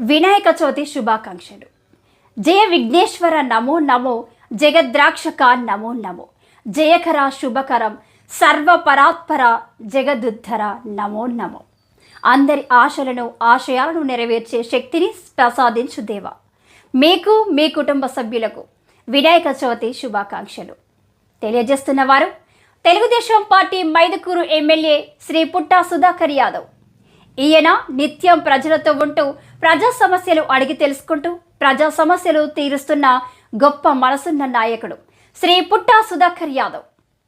వినాయక చవితి శుభాకాంక్షలు. జయ విఘ్నేశ్వర నమో నమో జగద్రాక్షక నమో నమో జయకర శుభకరం సర్వపరాత్పర జగదుద్ధర నమో నమో. అందరి ఆశలను ఆశయాలను నెరవేర్చే శక్తిని ప్రసాదించు దేవ. మీకు మీ కుటుంబ సభ్యులకు వినాయక చవితి శుభాకాంక్షలు. తెలియజేస్తున్న వారు తెలుగుదేశం పార్టీ మైదుకూరు ఎమ్మెల్యే శ్రీ పుట్టా సుధాకర్ యాదవ్. ఈయన నిత్యం ప్రజలతో ఉంటూ ప్రజా సమస్యలు అడిగి తెలుసుకుంటూ ప్రజా సమస్యలు తీరుస్తున్న గొప్ప మనసున్న నాయకుడు. శ్రీ పుట్టా సుధాకర్ యాదవ్.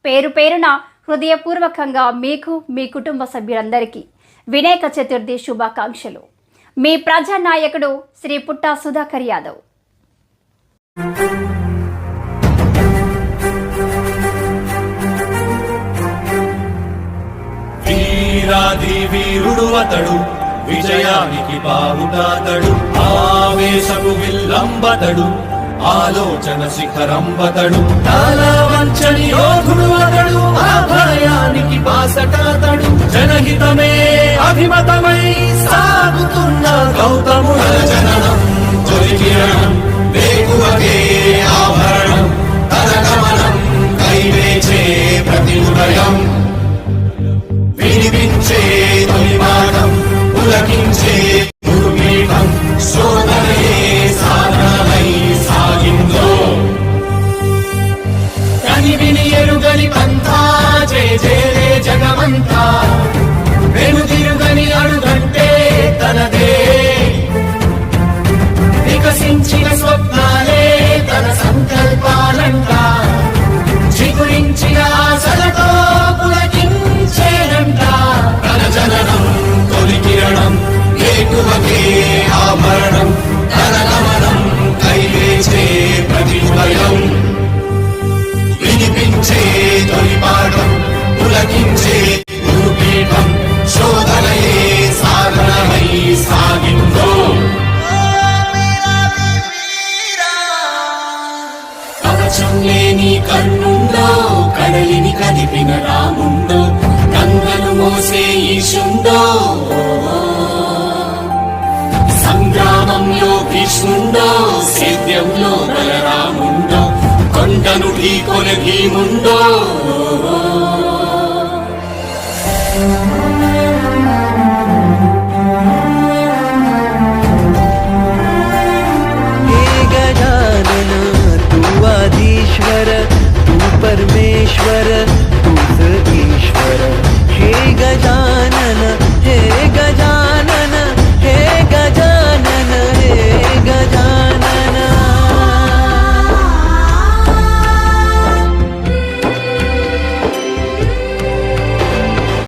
పేరు పేరున హృదయపూర్వకంగా మీకు మీ కుటుంబ సభ్యులందరికీ వినాయక చతుర్థి శుభాకాంక్షలు. మీ ప్రజా నాయకుడు శ్రీ పుట్టా సుధాకర్ యాదవ్. వీరాది వీరుడు అతడు విజయానికి బావుటాతడు ఆవేశపు విల్లంబతడు ఆలోచన శిఖరంబతడు. చాలా వంచని యోధుడు అతడు ఆభయానికి బాసటాతడు. జనహితమే అభిమతమై సాగుతున్న గౌతముడు. వినిపించే తొలిమాటం పులకించే గురుపీఠం శోధనయే సాధనమై సాగిందో. కని ఎరుగని పంథా జయ జయలే జగమంతా. వెనుదిరుగని అడుగంటే తనదే. వికసించిన స్వప్నాలే తన సంకల్పాలంట ఏకువకే ఆభరణం తన గమనం కైవేచే ప్రతి ఉదయం వినిపించే తొలి పాఠం పులకించే గురుపీఠం శోధనయే సాధనమై సాగిందో. కవచం లేని కన్నుండో కడలిని కదిపిన సంగ్రామంలో సేద్యంలో బలరాముండో కొండను ఢీకొన భీముండో.